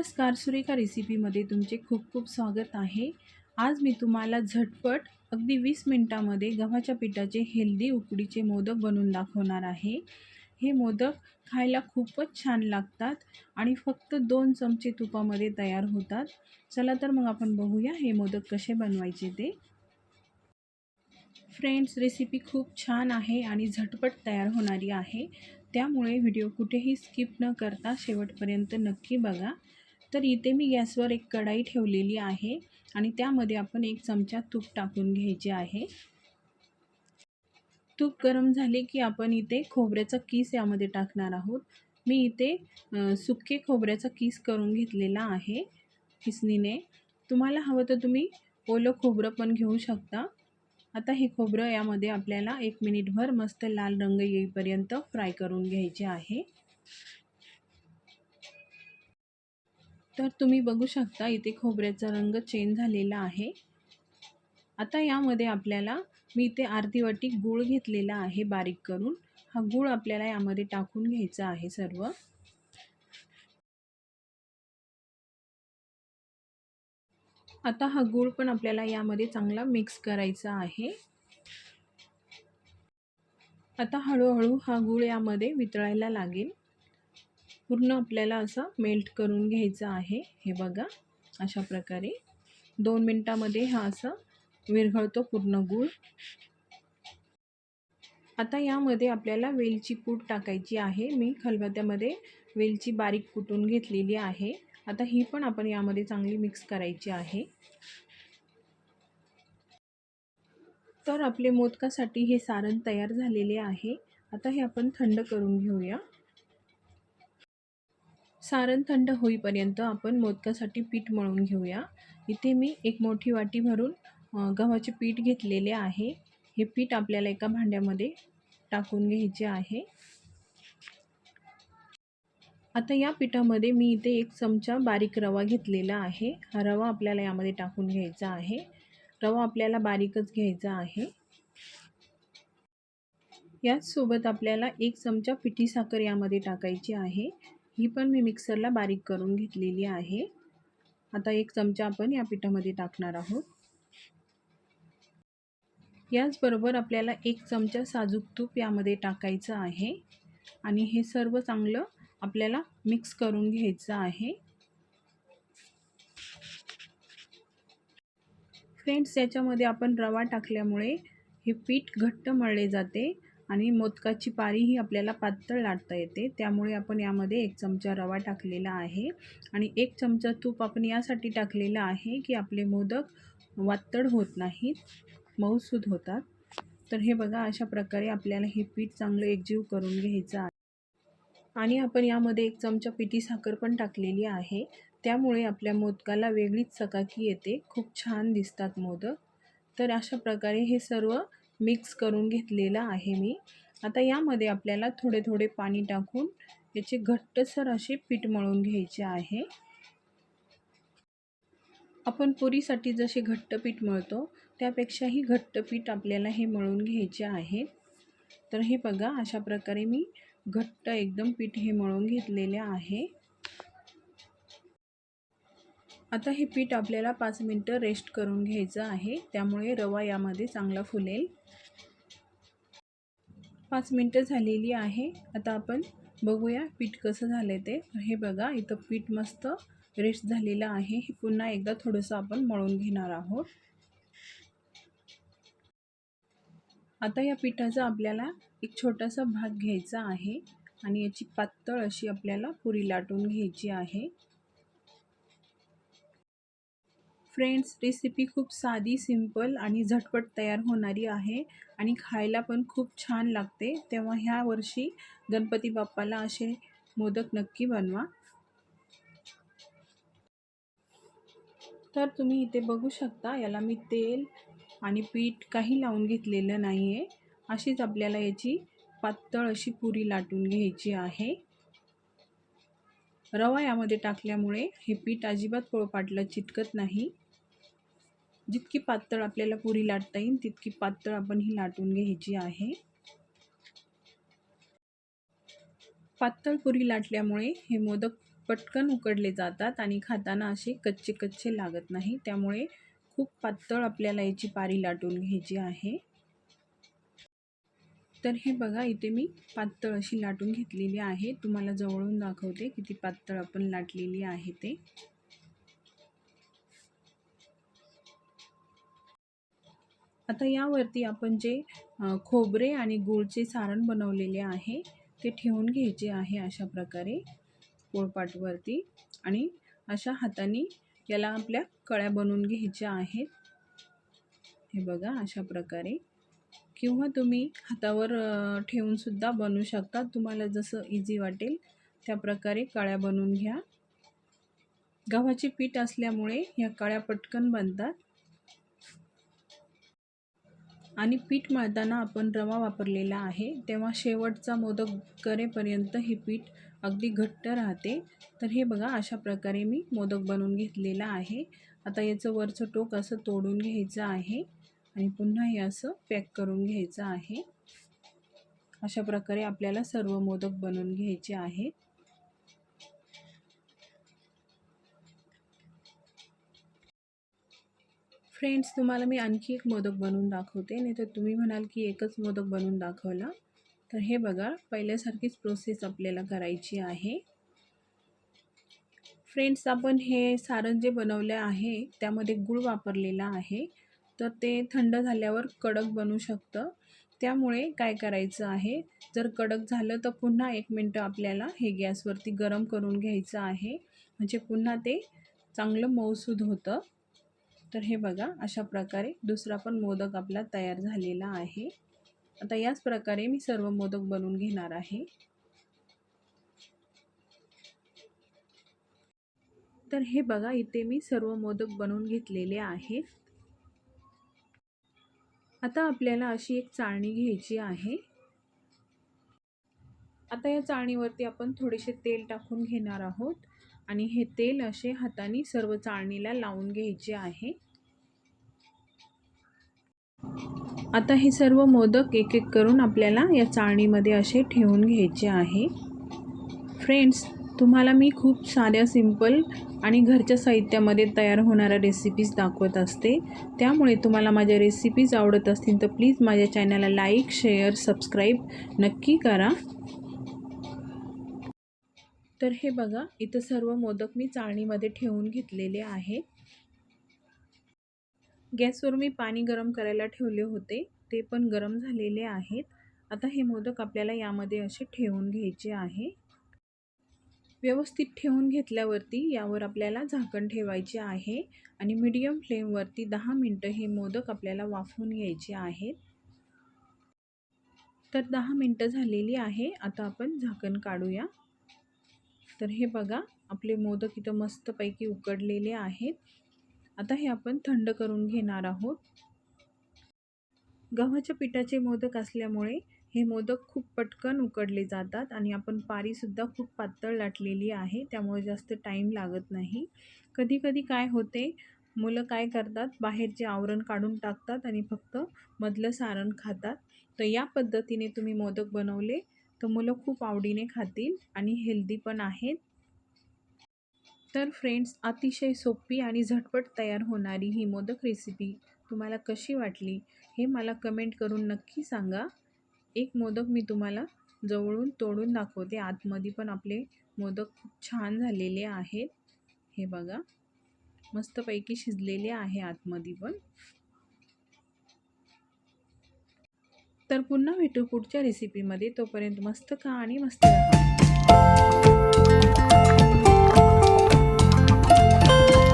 नमस्कार सुरेखा रेसिपीमध्ये तुमचे खूप खूप स्वागत आहे. आज मी तुम्हाला झटपट अगदी वीस मिनटामध्ये गव्हाच्या पिठाचे हेल्दी उकडीचे मोदक बनवून दाखवणार आहे. हे मोदक खायला खूपच छान लागतात आणि फक्त दोन चमचे तुपामध्ये तयार होतात. चला तर मग आपण बघूया हे मोदक कसे बनवायचे ते. फ्रेंड्स रेसिपी खूप छान आहे आणि झटपट तयार होणारी आहे. त्यामुळे व्हिडिओ कुठेही स्किप न करता शेवटपर्यंत नक्की बघा. तर इथे मी गॅसवर एक कढाई ठेवलेली आहे आणि त्यामध्ये आपण एक चमचा तूप टाकून घ्यायचे आहे. तूप गरम झाले की आपण इथे खोबऱ्याचा किस यामध्ये टाकणार आहोत. मी इथे सुके खोबऱ्याचा किस करून घेतलेला आहे किसनीने. तुम्हाला हवं तर तुम्ही ओलं खोबरं पण घेऊ शकता. आता हे खोबरं यामध्ये आपल्याला एक मिनिटभर मस्त लाल रंग येईपर्यंत फ्राय करून घ्यायचे आहे. तर तुम्ही बघू शकता इथे खोबऱ्याचा रंग चेंज झालेला आहे. आता यामध्ये आपल्याला मी इथे अर्धी वाटी गूळ घेतलेला आहे बारीक करून. हा गूळ आपल्याला यामध्ये टाकून घ्यायचा आहे सर्व. आता हा गूळ पण आपल्याला यामध्ये चांगला मिक्स करायचा आहे. आता हळूहळू हा गूळ यामध्ये वितळायला लागेल. पूर्ण आपल्याला असं मेल्ट करून घ्यायचं आहे. हे बघा अशा प्रकारे. दोन मिनटामध्ये हा असं विरघळतो पूर्ण गूळ. आता यामध्ये आपल्याला वेलची पूड टाकायची आहे. मी खलबत्त्यामध्ये वेलची बारीक कुटून घेतलेली आहे. आता ही पण आपण यामध्ये चांगली मिक्स करायची आहे. तर आपले मोदकासाठी हे सारण तयार झालेले आहे. आता हे आपण थंड करून घेऊया. सारण थंड होईपर्यंत आपण मोदकासाठी पीठ मळून घेऊया. इथे मी एक मोठी वाटी भरून गव्हाचे पीठ घेतलेले आहे. हे पीठ आपल्याला एका भांड्यामध्ये टाकून घ्यायचे आहे. आता या पिठामध्ये मी इथे एक चमचा बारीक रवा घेतलेला आहे. हा रवा आपल्याला यामध्ये टाकून घ्यायचा आहे. रवा आपल्याला बारीकच घ्यायचा आहे. याचसोबत आपल्याला एक चमचा पिठी साखर यामध्ये टाकायची आहे. ही पण मी मिक्सरला बारीक करून घेतलेली आहे. आता एक चमचा आपण या पिठामध्ये टाकणार आहोत. याचबरोबर आपल्याला एक चमचा साजूक तूप यामध्ये टाकायचं आहे. आणि हे सर्व चांगलं आपल्याला मिक्स करून घ्यायचं आहे. फ्रेंड्स याच्यामध्ये आपण रवा टाकल्यामुळे हे पीठ घट्ट मळले जाते. आणि मोदकाची पारी ही आपल्याला पातळ लाटता येते. त्यामुळे आपण यामध्ये एक चमचा रवा टाकलेला आहे. आणि एक चमचा तूप आपण यासाठी टाकलेला आहे की आपले मोदक वातड होत नाहीत मऊसूद होतात. तर हे बघा अशा प्रकारे आपल्याला हे पीठ चांगलं एकजीव करून घ्यायचं आहे. आणि आपण यामध्ये एक चमचा पिठी साखर पण टाकलेली आहे. त्यामुळे आपल्या मोदकाला वेगळीच चकाकी येते. खूप छान दिसतात मोदक. तर अशा प्रकारे हे सर्व मिक्स करून घेतलेलं आहे मी. आता यामध्ये आपल्याला थोडे थोडे पाणी टाकून याचे घट्टसर असे पीठ मळून घ्यायचे आहे. आपण पुरीसाठी जसे घट्ट पीठ मळतो त्यापेक्षाही घट्ट पीठ आपल्याला हे मळून घ्यायचे आहे. तर हे बघा अशा प्रकारे मी घट्ट एकदम पीठ हे मळून घेतलेले आहे. आता हे पीठ आपल्याला पाच मिनटं रेस्ट करून घ्यायचं आहे. त्यामुळे रवा यामध्ये चांगला फुलेल. पाच मिनटं झालेली आहे. आता आपण बघूया पीठ कसं झालं ते. हे बघा इथं पीठ मस्त रेस्ट झालेलं आहे. हे पुन्हा एकदा थोडंसं आपण मळून घेणार आहोत. आता या पिठाचा आपल्याला एक छोटासा भाग घ्यायचा आहे आणि याची पातळ अशी आपल्याला पुरी लाटून घ्यायची आहे. फ्रेंड्स रेसिपी खूप साधी सिंपल आणि झटपट तयार होणारी आहे आणि खायला पण खूप छान लागते. तेव्हा ह्या वर्षी गणपती बाप्पाला असे मोदक नक्की बनवा. तर तुम्ही इथे बघू शकता याला मी तेल आणि पीठ काही लावून घेतलेलं नाही आहे अशीच आपल्याला याची पातळ अशी पुरी लाटून घ्यायची आहे. रवा यामध्ये टाकल्यामुळे हे पीठ अजिबात पोळपाटला चिटकत नाही. जितकी पातळ आपल्याला पुरी लाटता येईल तितकी पातळ आपण ही लाटून घ्यायची आहे. पातळ पुरी लाटल्यामुळे हे मोदक पटकन उकडले जातात आणि खाताना असे कच्चे कच्चे लागत नाही. त्यामुळे खूप पातळ आपल्याला याची पारी लाटून घ्यायची आहे. तर हे बघा इथे मी पातळ अशी लाटून घेतलेली आहे. तुम्हाला जवळून दाखवते किती पातळ आपण लाटलेली आहे ते. आता यावरती आपण जे खोबरे आणि गुळचे सारण बनवलेले आहे ते ठेवून घ्यायचे आहे अशा प्रकारे पोळपाटवरती. आणि अशा हाताने याला आपल्या कळ्या बनवून घ्यायच्या आहेत. हे बघा अशा प्रकारे. किंवा तुम्ही हातावर ठेवूनसुद्धा बनवू शकता. तुम्हाला जसं इझी वाटेल त्या प्रकारे कळ्या बनवून घ्या. गव्हाचे पीठ असल्यामुळे ह्या कळ्या पटकन बनतात. आणि पीठ मळताना आपण रवा वापरलेला आहे. तेव्हा शेवटचा मोदक करेपर्यंत हे पीठ अगदी घट्ट राहते. तर हे बघा अशा प्रकारे मी मोदक बनवून घेतलेला आहे. आता याचं वरचं टोक असं तोडून घ्यायचं आहे आणि पुन्हा हे असं पॅक करून घ्यायचं आहे. अशा प्रकारे आपल्याला सर्व मोदक बनवून घ्यायचे आहेत. फ्रेंड्स तुम्हाला मी आणखी एक मोदक बनवून दाखवते. नाही तर तुम्ही म्हणाल की एकच मोदक बनवून दाखवला. तर हे बघा पहिल्यासारखीच प्रोसेस आपल्याला करायची आहे. फ्रेंड्स आपण हे सारण जे बनवलं आहे त्यामध्ये गूळ वापरलेला आहे. तर ते थंड झाल्यावर कडक बनू शकतं. त्यामुळे काय करायचं आहे? जर कडक झालं तर पुन्हा एक मिनटं आपल्याला हे गॅसवरती गरम करून घ्यायचं आहे. म्हणजे पुन्हा ते चांगलं मऊसूद होतं. तर हे बघा अशा प्रकारे दुसरा पण मोदक आपला तयार झालेला आहे. आता याच प्रकारे मी सर्व मोदक बनवून घेणार आहे. तर हे बघा इथे मी सर्व मोदक बनवून घेतलेले आहेत. आता आपल्याला अशी एक चाळणी घ्यायची आहे. आता या चाळणीवरती आपण थोडेसे तेल टाकून घेणार आहोत. आणि हे तेल असे हाताने सर्व चाळणीला लावून घ्यायचे आहे. आता हे सर्व मोदक एक एक करून आपल्याला या चाळणीमध्ये असे ठेवून घ्यायचे आहे. फ्रेंड्स तुम्हाला मी खूप साध्या सिंपल आणि घरच्या साहित्यामध्ये तयार होणाऱ्या रेसिपीज दाखवत असते. त्यामुळे तुम्हाला माझ्या रेसिपीज आवडत असतील तर प्लीज माझ्या चॅनलला लाईक शेअर सबस्क्राईब नक्की करा. तर हे बघा इथं सर्व मोदक मी चाळणीमध्ये ठेवून घेतलेले आहे. गॅसवर मी पाणी गरम करायला ठेवले होते ते पण गरम झालेले आहेत. आता हे मोदक आपल्याला यामध्ये असे ठेवून घ्यायचे आहे. व्यवस्थित ठेवून घेतल्यावरती यावर आपल्याला झाकण ठेवायचे आहे आणि मीडियम फ्लेमवरती दहा मिनटं हे मोदक आपल्याला वाफवून घ्यायचे आहेत. तर दहा मिनटं झालेली आहे आता आपण झाकण काढूया. तर हे बघा आपले मोदक इथं मस्तपैकी उकडलेले आहेत. आता हे आपण थंड करून घेणार आहोत. गव्हाच्या पिठाचे मोदक असल्यामुळे हे मोदक खूप पटकन उकडले जातात आणि आपण पारीसुद्धा खूप पातळ लाटलेली आहे त्यामुळे जास्त टाईम लागत नाही. कधीकधी काय होते मुलं काय करतात बाहेरचे आवरण काढून टाकतात आणि फक्त मधलं सारण खातात. तर या पद्धतीने तुम्ही मोदक बनवले. तर मुलं खूप आवडीने खातील आणि हेल्दी पण आहेत. तर फ्रेंड्स अतिशय सोपी आणि झटपट तयार होणारी ही मोदक रेसिपी तुम्हाला कशी वाटली हे मला कमेंट करून नक्की सांगा. एक मोदक मी तुम्हाला जवळून तोडून दाखवते. आतमध्ये पण आपले मोदक खूप छान झालेले आहेत. हे बघा मस्तपैकी शिजलेले आहे आतमध्ये पण. तर पुन्हा भेटू पुढच्या रेसिपीमध्ये तोपर्यंत मस्त खा आणि मस्त राहा.